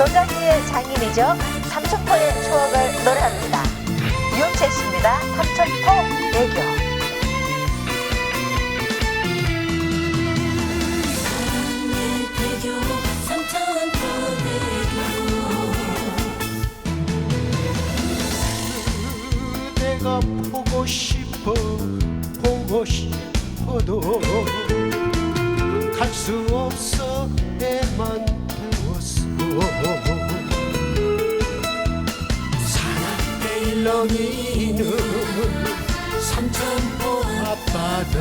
도자기의 장인이죠. 삼천포의 추억을 노래합니다. 유영채 씨입니다. 삼천포 삼천포대교 내가 보고 싶어 보고 싶어도 삼천포 앞바다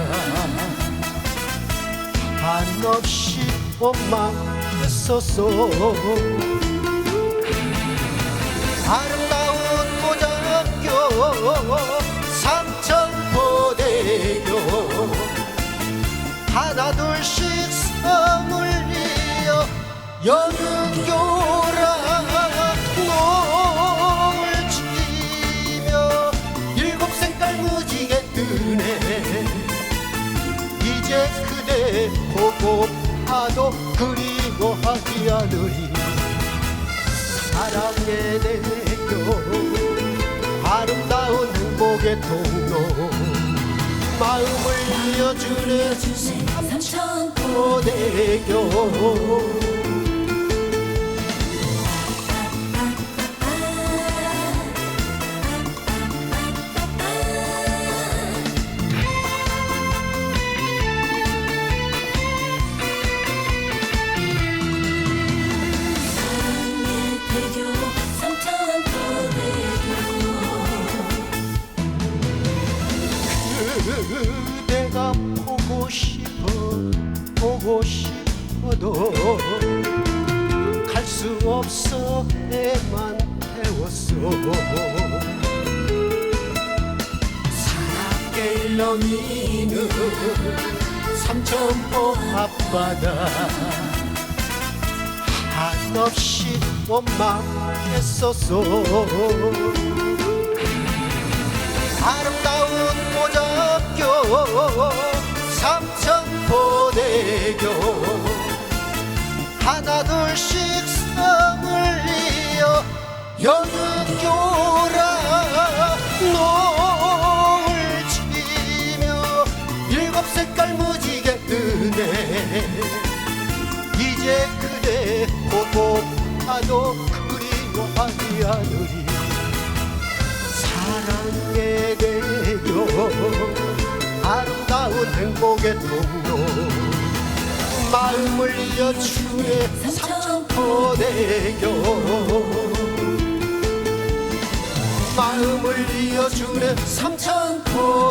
한없이 원망했었어 아름다운 고장교 삼천포대교 하나 둘씩 성을 이어 연교 봐도 그리워하지 않으리 사랑의 대교 아름다운 행복의 통로. 마음을 삼천포 삼천포대교 대교 그대가 보고 싶어 보고 싶어도 갈 수 없어 애만 태웠어 사랑의 일렁이는 삼천포 앞바다. 한없이 원망했었어 아름다운 하나 둘씩 성을 이어 연교라 노을 지며 일곱 색깔 무지개 뜨네 이제 그대 봐도 그리워하지 않으리. 사랑의 대교 아름다운 행복의 통로 마음을 이어주네 삼천포대교. 마음을 이어주네 삼천포대교